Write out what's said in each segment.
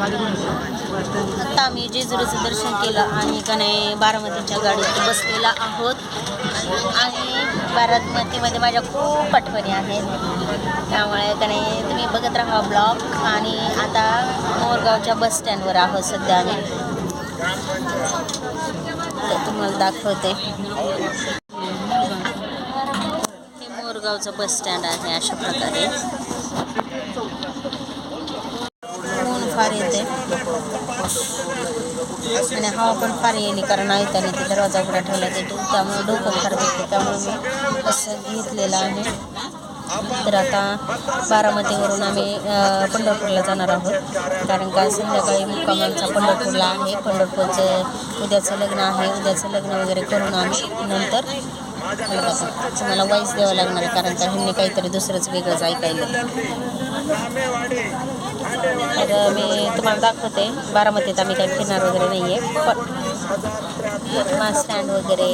आता आम्ही जेजुरीचं दर्शन केलं आणि का नाही बारामतीच्या गाडीत बसलेला आहोत. आणि बारामतीमध्ये माझ्या खूप आठवणी आहेत. त्यामुळे का नाही तुम्ही बघत राहा ब्लॉग. आणि आता मोरगावच्या बस स्टँडवर आहोत सध्या आम्ही. तुम्हाला दाखवते. हे मोरगावचं बस स्टँड आहे अशा प्रकारे. फार येते आणि हवा पण फार येणे कारण आयताने ते दरवाजा उघडा ठेवला ते त्यामुळे डोकं फार दुखते त्यामुळे मी असं घेतलेलं आहे तर आता बारामतीवरून आम्ही पंढरपूरला जाणार आहोत कारण का संध्याकाळी मुक्काम आमचा पंढरपूरला आहे पंढरपूरचं उद्याचं लग्न आहे उद्याचं लग्न वगैरे करून आम्ही नंतर मला वाईस द्यावं लागणार कारण का ह्यांनी काहीतरी दुसरंच वेगळंच ऐकायला तर मी तुम्हाला दाखवते. बारामतीत आम्ही काही फिरणार वगैरे नाही आहे पण बस स्टँड वगैरे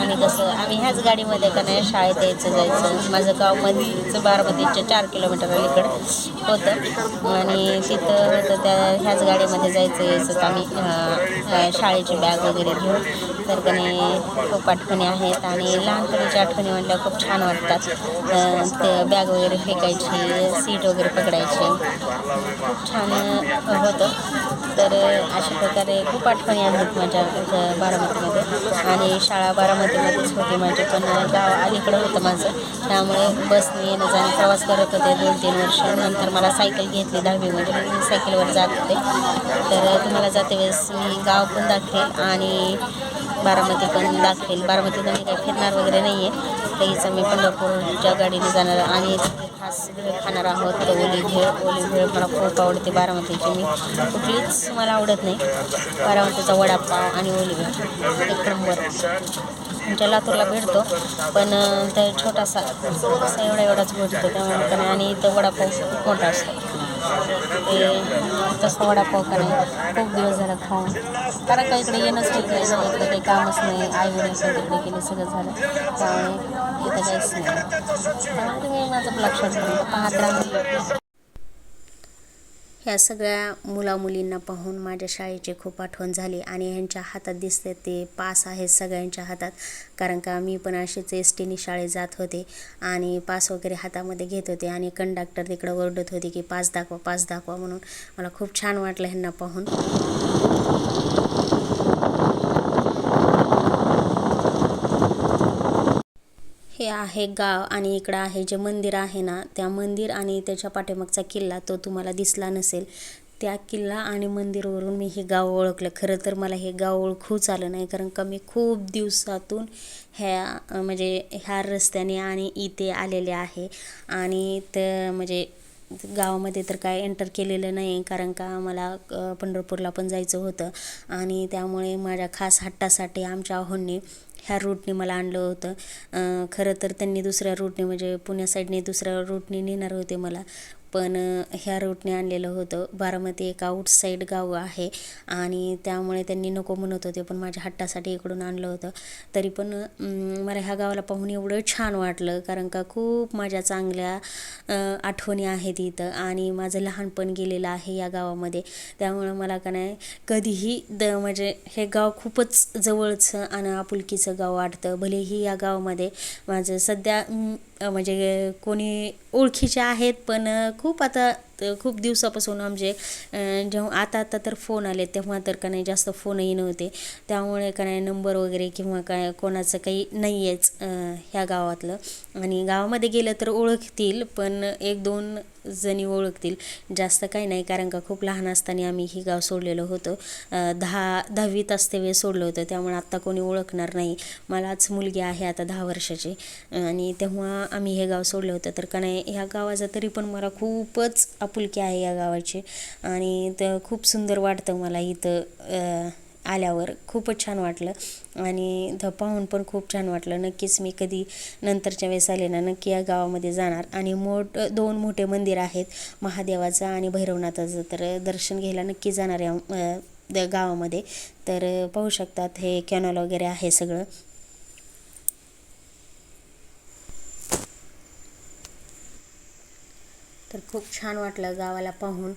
आणि कसं आम्ही ह्याच गाडीमध्ये का नाही शाळेत यायचं जायचं. माझं गाव मधीचं बारामतीच्या चार किलोमीटर अलीकडं होतं. आणि तिथं होतं त्या ह्याच गाडीमध्ये जायचं यायचं तर आम्ही शाळेची बॅग वगैरे घेऊन तर त्याने खूप आठवणी आहेत. आणि लहानपणीच्या आठवणी म्हटल्या खूप छान वाटतात. ते बॅग वगैरे फेकायची सीट वगैरे पकडायची. खूप छान होतं. तर अशा प्रकारे खूप आठवणी आहेत माझ्या बारामतीमध्ये. आणि शाळा बारामतीमध्येच होती माझी पण गाव अलीकडं होतं माझं. त्यामुळे बसने येणं जाणं प्रवास करत होते दोन तीन वर्ष. नंतर मला सायकल घेतली दहावीमध्ये मी सायकलवर जात होते. तर तुम्हाला जाते वेळेस मी गाव पण दाखवेल आणि बारामती पण दाखवेल. बारामतीत मी काही फिरणार वगैरे नाही आहे काहीच मी पंढरपूरच्या गाडीने जाणार आणि आज खाणार आहोत. तर ओली भेळ ओली भेळ मला खूप आवडते बारामतीची मी. कुठलीच मला आवडत नाही. बारामतीचा वडापाव आणि ओली भेळ एक नंबर. आमच्या लातूरला भेटतो. पण अं, तर छोटासा असा एवढा एवढाच भेटतो. त्यामुळे पण आणि इथं वडापाव खूप मोठा असतो. ते तसा वडापाव का खूप दिवस झाला खाऊन. कारण का इकडे येणंच होत नाही इकडे काही कामच नाही आई वडील पण तिकडे गेले सगळं झालं. त्यामुळे इथं काहीच नाही. त्यामुळे तुम्ही माझं लक्षात पाहत राहा. ह्या सगळ्या मुलामुलींना पाहून माझ्या शाळेची खूप आठवण झाली आणि ह्यांच्या हातात दिसते ते पास आहेत सगळ्यांच्या हातात. कारण का मी पण अशीच एस टीने शाळेत जात होते आणि पास वगैरे हातामध्ये घेत होते आणि कंडक्टर तिकडं ओरडत होते की पास दाखवा पास दाखवा म्हणून. मला खूप छान वाटलं ह्यांना पाहून. आहे गाव आणि इकडं आहे जे मंदिर आहे ना त्या मंदिर आणि त्याच्या पाठीमागचा किल्ला तो तुम्हाला दिसला नसेल. त्या किल्ला आणि मंदिरवरून मी हे गाव ओळखलं. खरं तर मला हे गाव ओळखूच आलं नाही कारण का मी खूप दिवसातून ह्या म्हणजे ह्या रस्त्याने आणि इथे आलेले आहे. आणि तर म्हणजे गावामध्ये तर काय एंटर केलेलं नाही कारण का मला पंढरपूरला पण जायचं होतं. आणि त्यामुळे माझ्या खास हट्टासाठी आमच्या आहोंनी ह्या रूटने मला आणलं होतं. खरं तर त्यांनी दुसऱ्या रूटने म्हणजे पुण्या साईडने दुसऱ्या रूटने नेणार होते मला. पण ह्या रूटने आणलेलं होतं. बारामती एक आउटसाईड गाव आहे आणि त्यामुळे त्यांनी नको म्हणत होते पण माझ्या हट्टासाठी इकडून आणलं होतं. तरी पण मला ह्या गावाला पाहून एवढं छान वाटलं कारण का खूप माझ्या चांगल्या आठवणी आहेत इथं आणि माझं लहानपण गेलेलं आहे या गावामध्ये. त्यामुळं मला का नाही कधीही द म्हणजे हे गाव खूपच जवळचं आणि आपुलकीचं गाव वाटतं. भलेही या गावामध्ये माझं सध्या म्हणजे कोणी ओळखीचे आहेत पण खूप आता तर खूप दिवसापासून आमचे जेव्हा आता आता तर फोन आले तेव्हा तर का नाही जास्त फोनही नव्हते. त्यामुळे का नाही नंबर वगैरे किंवा काय कोणाचं काही नाही आहेच ह्या गावातलं. आणि गावामध्ये गेलं तर ओळखतील पण एक दोन जणी ओळखतील. जास्त काही नाही कारण का खूप लहान असताना आम्ही ही गाव सोडलेलं होतं. दहा दहावीत असते वेळ सोडलं होतं त्यामुळे आत्ता कोणी ओळखणार नाही. मलाच मुलगी आहे आता दहा वर्षाची. आणि तेव्हा आम्ही हे गाव सोडलं होतं. तर का नाही ह्या गावाचा तरी पण मला खूपच आपुलकी आहे या गावाची. आणि तर खूप सुंदर वाटतं मला इथं आल्यावर. खूपच छान वाटलं. आणि इथं पाहून पण खूप छान वाटलं. नक्कीच मी कधी नंतरच्या वेळेस आले ना नक्की या गावामध्ये जाणार. आणि मोठ दोन मोठे मंदिर आहेत महादेवाचं आणि भैरवनाथाचं. तर दर्शन घ्यायला नक्की जाणार या द- गावामध्ये. तर पाहू शकतात हे कॅनॉल वगैरे आहे सगळं. तर खूप छान वाटलं गावाला पाहून.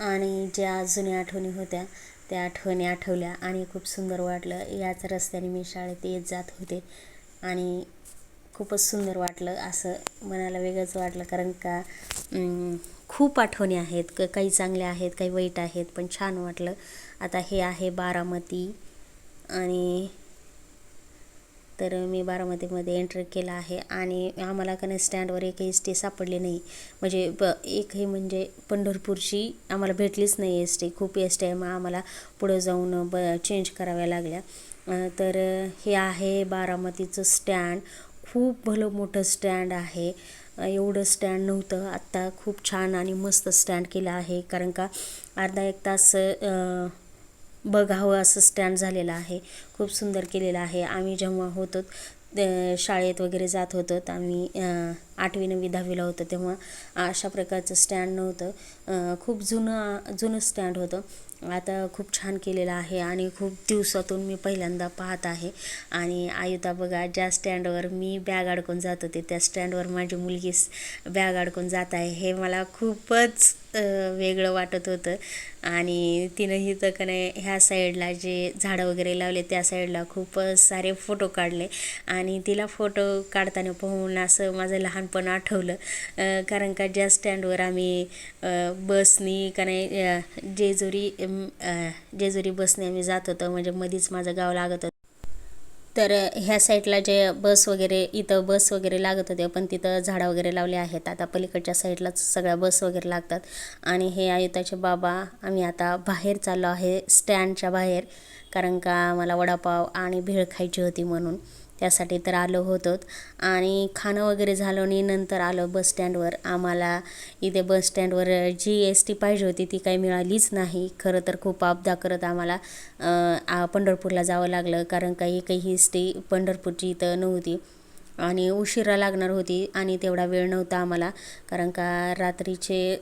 आणि ज्या जुन्या आठवणी होत्या त्या आठवणी आठवल्या आणि खूप सुंदर वाटलं. याच रस्त्याने मी शाळेत येत जात होते आणि खूपच सुंदर वाटलं असं मनाला वेगळंच वाटलं. कारण का खूप आठवणी आहेत. क काही चांगल्या आहेत काही वाईट आहेत पण छान वाटलं. आता हे आहे बारामती आणि तर मी बारामतीमध्ये एंटर केला आहे आणि आम्हाला का नाही स्टँडवर एकही एस टी सापडली नाही. म्हणजे ब एकही म्हणजे पंढरपूरची आम्हाला भेटलीच नाही एस टी खूप एस टी आहे. मग आम्हाला पुढं जाऊन ब चेंज कराव्या लागल्या. तर हे आहे बारामतीचं स्टँड खूप भलं मोठं स्टँड आहे. एवढं स्टँड नव्हतं. आत्ता खूप छान आणि मस्त स्टँड केलं आहे. कारण का अर्धा एक तास बघावं हो, असं स्टँड झालेलं आहे. खूप सुंदर केलेलं आहे. आम्ही जेव्हा होतो शाळेत वगैरे जात होतो तर आम्ही आठवी नववी दहावीला होतो तेव्हा. अशा प्रकारचं स्टँड नव्हतं. खूप जुनं जुनं स्टँड होतं. आता खूप छान केलेलं आहे आणि खूप दिवसातून मी पहिल्यांदा पाहत आहे. आणि आयुता बघा ज्या स्टँडवर मी बॅग अडकून जात होते त्या स्टँडवर माझी मुलगी बॅग अडकून जात आहे. हे मला खूपच वेगळं वाटत होतं. आणि तिनंही तर का नाही ह्या साईडला जे झाडं वगैरे लावले त्या साईडला खूपच सारे फोटो काढले. आणि तिला फोटो काढताना पाहून असं माझं लहानपण आठवलं. कारण का ज्या स्टँडवर आम्ही बसनी का नाही जेजुरी जेजुरी बसने आम्ही जात होतो. म्हणजे मध्येच माझं गाव लागत होतं. तर ह्या साईडला जे बस वगैरे इथं बस वगैरे लागत होते पण तिथं झाडं वगैरे लावले आहेत. आता पलीकडच्या साईडलाच सगळ्या बस वगैरे लागतात. आणि हे आयुताचे बाबा आम्ही आता बाहेर चाललो आहे स्टँडच्या बाहेर. कारण का मला वडापाव आणि भेळ खायची होती म्हणून. त्यासाठी तर आलो होतो आणि खाणं वगैरे झालं आणि नंतर आलो बस स्टँडवर. आम्हाला इथे बसस्टँडवर जी एस टी पाहिजे होती ती काही मिळालीच नाही. खरं तर खूप अपदा करत आम्हाला पंढरपूरला जावं लागलं. कारण काही काही एस टी पंढरपूरची इथं नव्हती. आणि उशिरा लागणार होती आणि तेवढा वेळ नव्हता आम्हाला. कारण का रात्रीचे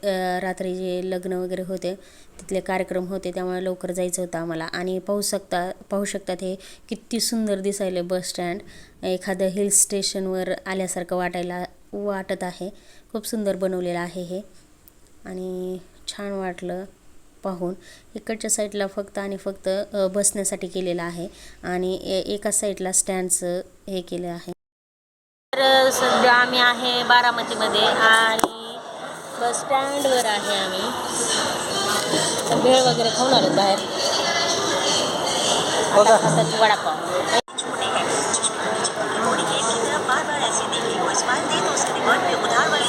रात्री जे लग्न वगैरे होते तिथले कार्यक्रम होते त्यामुळे लवकर जायचं होतं आम्हाला. आणि पाहू शकता पाहू शकतात हे किती सुंदर दिसायले बस स्टँड. एखादं हिल स्टेशनवर आल्यासारखं वाटायला वाटत आहे. खूप सुंदर बनवलेलं आहे हे. आणि छान वाटलं पाहून. इकडच्या साईडला फक्त आणि फक्त बसण्यासाठी केलेलं आहे. आणि ए एका साईडला स्टँडचं हे केलं आहे. तर सध्या आम्ही आहे बारामतीमध्ये आणि बस स्टँडवर आहे आम्ही. भेळ वगैरे खाऊन आलो बाहेर. आता खातात वडापाव. छोटी है थोड़ी गेम की तरफ बार बार ऐसी देखी कोई स्माइल दे तो उसे रिवर्ट में उधार वाली